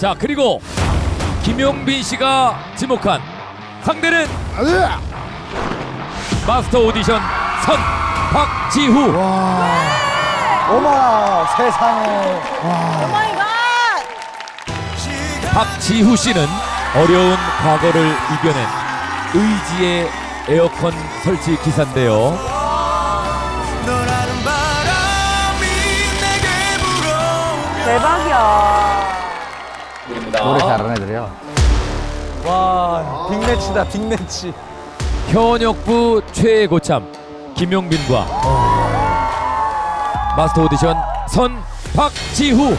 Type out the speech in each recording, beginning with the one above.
자 그리고 김용빈 씨가 지목한 상대는 마스터 오디션 선 박지후. 어머 세상에. 오마이갓! 박지후 씨는 어려운 과거를 이겨낸 의지의 에어컨 설치 기사인데요. 내 대박이야. 노래 잘하는 애들이야 와 빅매치다 빅매치. 현역부 최애 고참 김용빈과 마스터 오디션 선 박지후.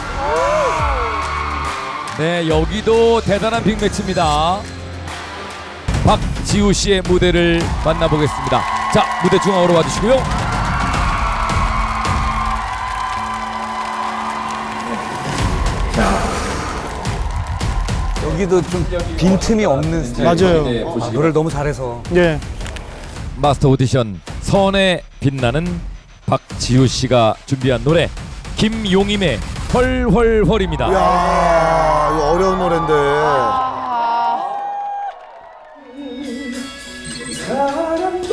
네 여기도 대단한 빅매치입니다. 박지후 씨의 무대를 만나보겠습니다. 자 무대 중앙으로 와주시고요 여기도 좀 빈틈이 없는 스타일 맞아요. 아, 노래를 너무 잘해서. 예. 마스터 오디션 선에 빛나는 박지후 씨가 준비한 노래 김용임의 헐헐헐입니다. 야 이거 어려운 노래인데. 미움도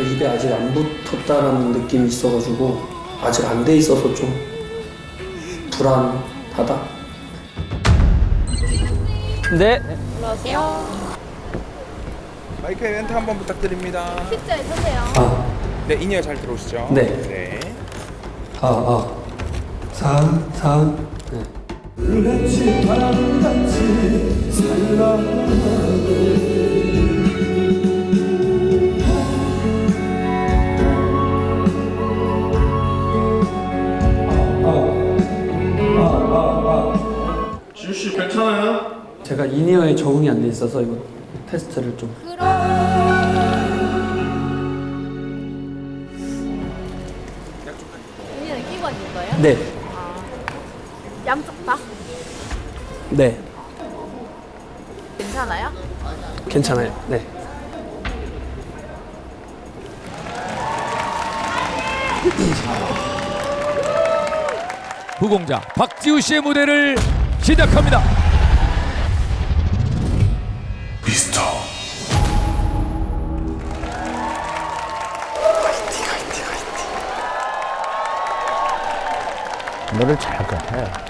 입에 아직 안 붙었다라는 느낌이 있어가지고 아직 안 돼 있어서 좀 불안하다 네 마이크 멘트 한번 부탁드립니다. 진짜 있으세요. 아, 네, 인이어 잘 들어오시죠? 네. 네. 아, 아. 사, 사. 네. 제가 이니어에 적응이 안 돼 있어서 이거 테스트를 좀. 의미는 끼고 있는 거예요? 네. 양쪽 다? 네. 괜찮아요? 괜찮아요. 네. 후공자 박지우 씨의 무대를 시작합니다. 노래 잘할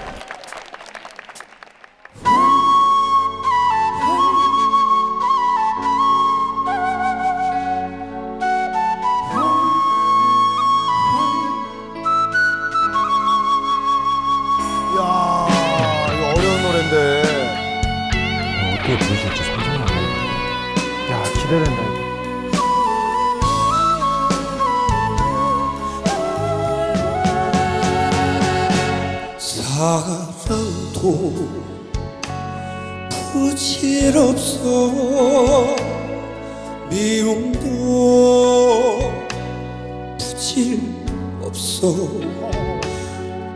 사랑도 부질없어 미움도 부질없어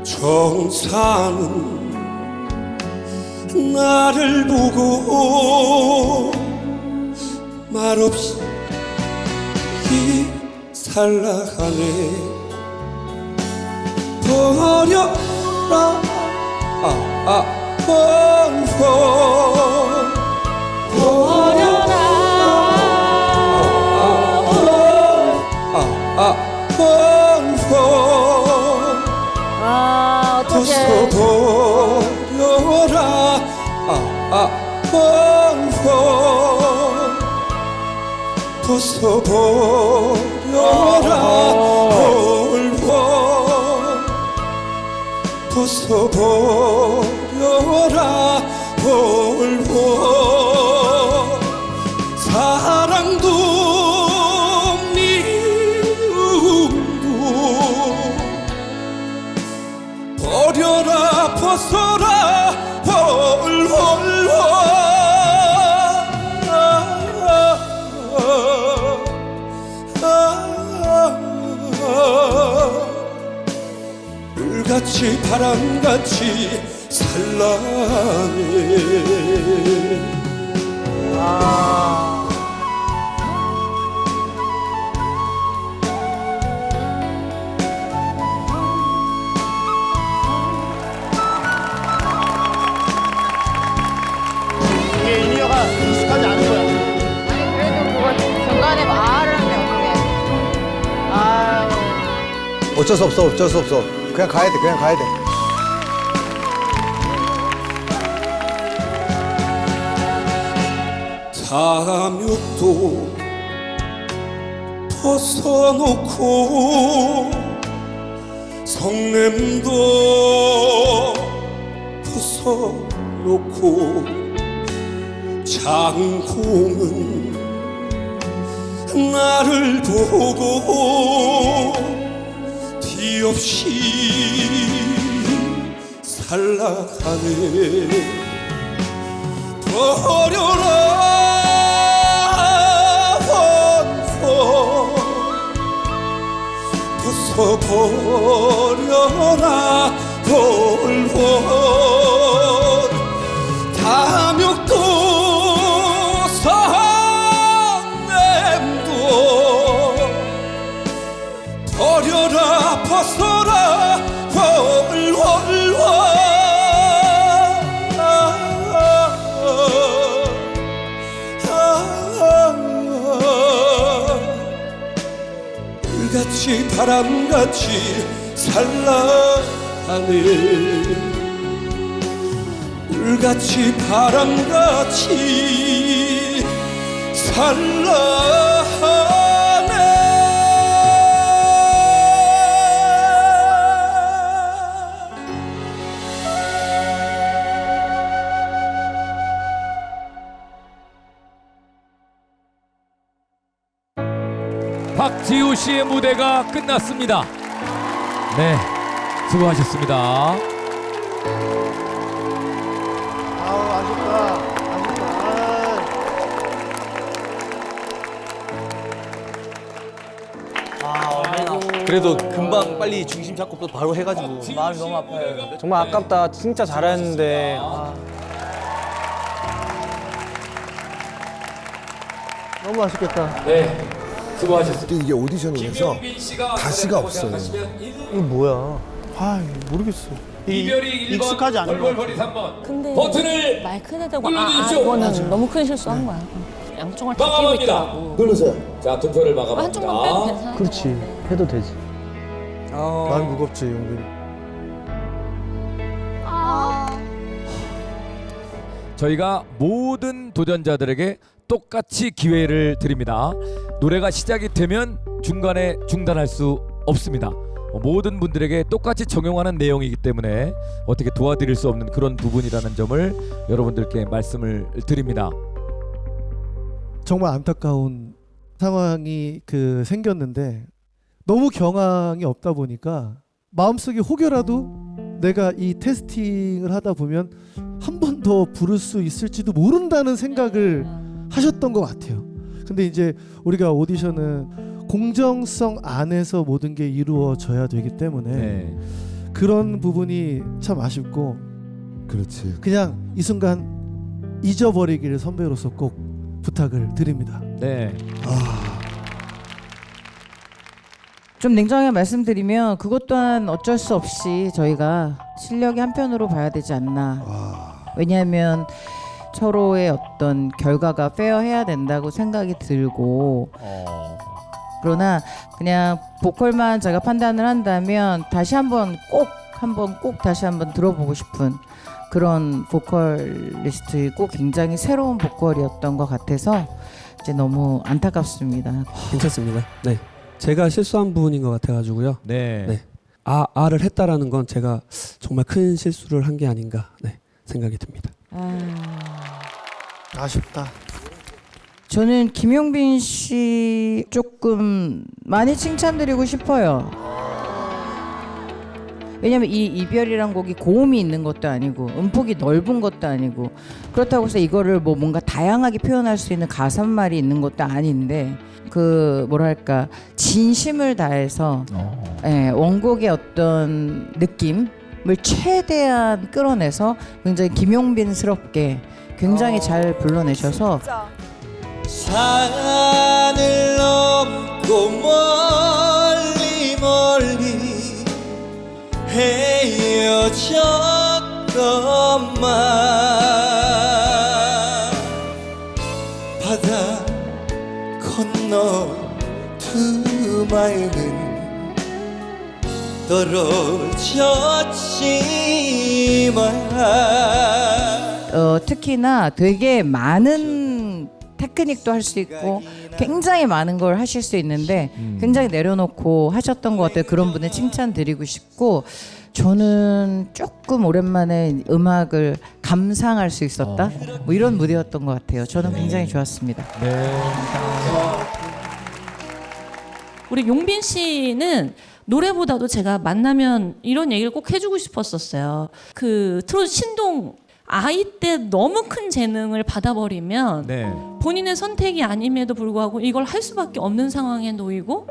정사는 나를 보고 말없이 살아가네. 버려 벗어버려라. 펄펄 벗어버려라. 울고 사랑도 미움도 버려라. 벗어 물같이 바람같이 이게 인이어가 익숙하지 않은 거야. 아니 그래도 그거 중간에 말을 하면 어떡해. 아유. 어쩔 수 없어, 어쩔 수 없어. 그냥 가야 돼, 그냥 가야 돼. 탐욕도 벗어놓고 성냄도 벗어놓고 장공은 나를 보고 뒤없이 살라가네. 버려라 원포 벗어버려라 볼본 물같이 바람같이 산란하네 물같이 바람같이 산란 박지우 씨의 무대가 끝났습니다. 네, 수고하셨습니다. 아우, 아쉽다. 아쉽다. 그래도 금방 빨리 중심 잡고 또 바로 해가지고 마음이 너무 아파요. 정말 아깝다. 진짜 잘했는데. 아. 너무 아쉽겠다. 네, 수고하셨습니다. 근데 이게 오디션을 해서 김용빈 씨가 가시가 없어요. 이거 뭐야? 아, 모르겠어. 이별이 1번, 익숙하지 않은 벌벌이 3번. 근데 버튼을 말 크다고 아, 아 눌러주십시오. 이거는 너무 큰 실수한 거야. 양쪽을 다 끼고 마감합니다. 있더라고. 눌러서요. 자, 투표를 한쪽만 빼도 마감합니다. 괜찮아. 그렇지. 해도 되지. 마음 무겁지, 용빈이. 저희가 모든 도전자들에게 똑같이 기회를 드립니다. 노래가 시작이 되면 중간에 중단할 수 없습니다. 어, 모든 분들에게 똑같이 적용하는 내용이기 때문에 어떻게 도와드릴 수 없는 그런 부분이라는 점을 여러분들께 말씀을 드립니다. 정말 안타까운 상황이 그 생겼는데 너무 경황이 없다 보니까 마음속에 혹여라도 내가 이 테스팅을 하다 보면 한 번 더 부를 수 있을지도 모른다는 생각을 하셨던 것 같아요. 근데 이제 우리가 오디션은 공정성 안에서 모든 게 이루어져야 되기 때문에 네. 그런 부분이 참 아쉽고 그렇지. 그냥 이 순간 잊어버리기를 선배로서 꼭 부탁을 드립니다. 네. 좀 냉정하게 말씀드리면 그것 또한 어쩔 수 없이 저희가 실력이 한편으로 봐야 되지 않나. 왜냐하면 서로의 어떤 결과가 페어해야 된다고 생각이 들고 어. 그러나 그냥 보컬만 제가 판단을 한다면 다시 한번 꼭 한번 꼭 다시 한번 들어보고 싶은 그런 보컬리스트이고 굉장히 새로운 보컬이었던 것 같아서 이제 너무 안타깝습니다. 괜찮습니다. 네. 제가 실수한 부분인 것 같아가지고요. 네. 네. 아, 아를 했다라는 건 제가 정말 큰 실수를 한 게 아닌가 네, 생각이 듭니다. 아, 아쉽다. 저는 김용빈 씨 조금 많이 칭찬드리고 싶어요. 왜냐면 이 이별이란 곡이 고음이 있는 것도 아니고 음폭이 넓은 것도 아니고 그렇다고 해서 이거를 뭐 뭔가 다양하게 표현할 수 있는 가사말이 있는 것도 아닌데 그 뭐랄까 진심을 다해서 예, 원곡의 어떤 느낌을 최대한 끌어내서 굉장히 김용빈스럽게 굉장히 잘 불러내셔서 산을 넘고 멀리 멀리 헤어졌건만 바다 건너 두 마음은 떨어졌지만 어, 특히나 되게 많은 테크닉도 할 수 있고 굉장히 많은 걸 하실 수 있는데 굉장히 내려놓고 하셨던 것 같아요. 그런 분에 칭찬드리고 싶고 저는 조금 오랜만에 음악을 감상할 수 있었다. 뭐 이런 무대였던 것 같아요. 저는 굉장히 좋았습니다. 우리 용빈 씨는 노래보다도 제가 만나면 이런 얘기를 꼭 해주고 싶었었어요. 그 트로트 신동 아이 때 너무 큰 재능을 받아버리면 네. 본인의 선택이 아님에도 불구하고 이걸 할 수밖에 없는 상황에 놓이고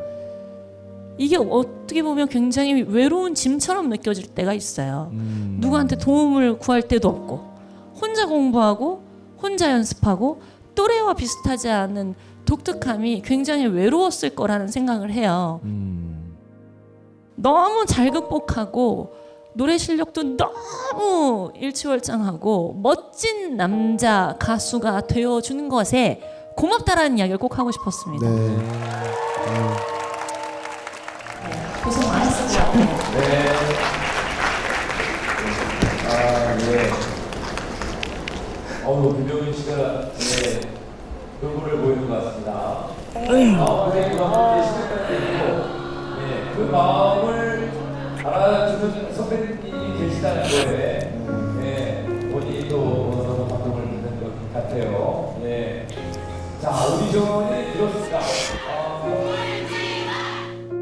이게 어떻게 보면 굉장히 외로운 짐처럼 느껴질 때가 있어요. 음. 누구한테 도움을 구할 데도 없고 혼자 공부하고 혼자 연습하고 또래와 비슷하지 않은 독특함이 굉장히 외로웠을 거라는 생각을 해요. 음. 너무 잘 극복하고 노래 실력도 너무 일치월장하고 멋진 남자 가수가 되어 주는 것에 고맙다라는 이야기를 꼭 하고 싶었습니다. 네. 고생 많았을 것 같아요. 어우 김병민 씨가 네, 얼굴을 보이는 것 같습니다. 마음을 마음을 시작할 네, 그 마음을 알 아주는 선배님이 계시다는 거에 네, 본인이 또 너무 감동을 받는 것 같아요. 네. 자 오디션이 이렇습니다. 아,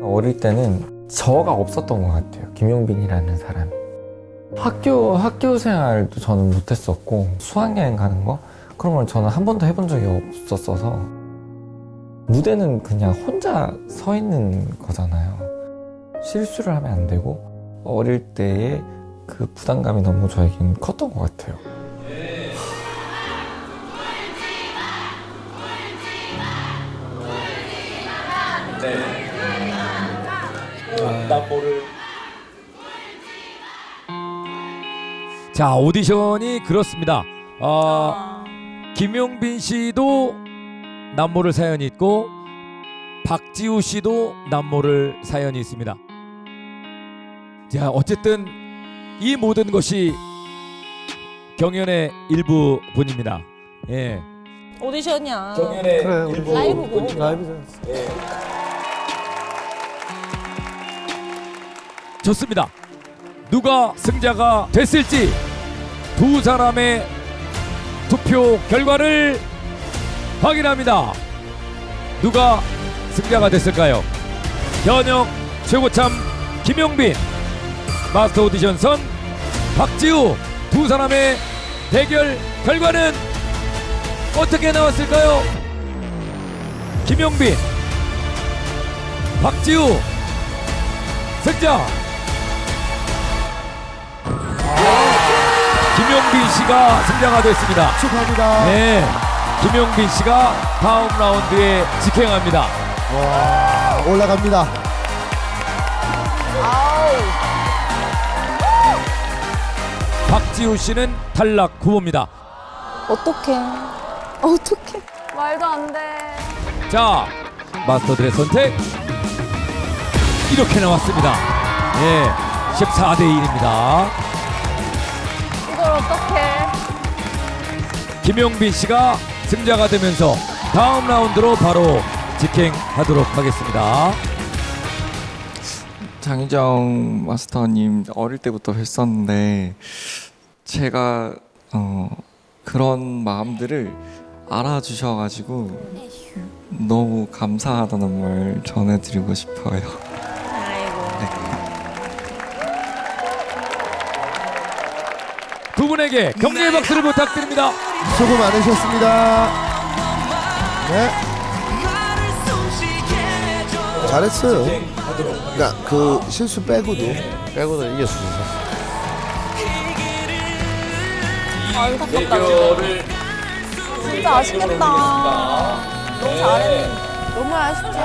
어릴 때는 저가 없었던 것 같아요. 김용빈이라는 사람이. 학교, 학교 생활도 저는 못했었고, 수학여행 가는 거? 그런 걸 저는 한 번도 해본 적이 없었어서, 무대는 그냥 혼자 서 있는 거잖아요. 실수를 하면 안 되고, 어릴 때의 그 부담감이 너무 저에겐 컸던 것 같아요. 자 오디션이 그렇습니다. 어, 김용빈 씨도 남모를 사연이 있고 박지우 씨도 남모를 사연이 있습니다. 자 어쨌든 이 모든 것이 경연의 일부분입니다. 예. 오디션이야. 경연의 그래, 일부 라이브고. 분입니다. 라이브잖아. 좋습니다. 누가 승자가 됐을지 두 사람의 투표 결과를 확인합니다. 누가 승자가 됐을까요? 현역 최고참 김용빈 마스터 오디션 선 박지우 두 사람의 대결 결과는 어떻게 나왔을까요? 김용빈 박지우 승자 김용빈 씨가 승자가 됐습니다. 축하합니다. 네, 김용빈 씨가 다음 라운드에 직행합니다. 와, 올라갑니다. 박지우 씨는 탈락 후보입니다. 어떡해. 어떡해. 말도 안 돼. 자, 마스터들의 선택 이렇게 나왔습니다. 예, 14대 1입니다. 이걸 어떡해. 김용빈 씨가 승자가 되면서 다음 라운드로 바로 직행하도록 하겠습니다. 장희정 마스터님 어릴 때부터 뵀었는데 제가 어, 그런 마음들을 알아주셔가지고 너무 감사하다는 말 전해드리고 싶어요. 두 분에게 격려의 박수를 부탁드립니다. 수고 많으셨습니다. 네. 잘했어요. 그러니까 그 실수 빼고도 빼고도 있어. 안타깝다. 진짜 아쉽겠다. 너무 잘했는데. 너무 아쉽지.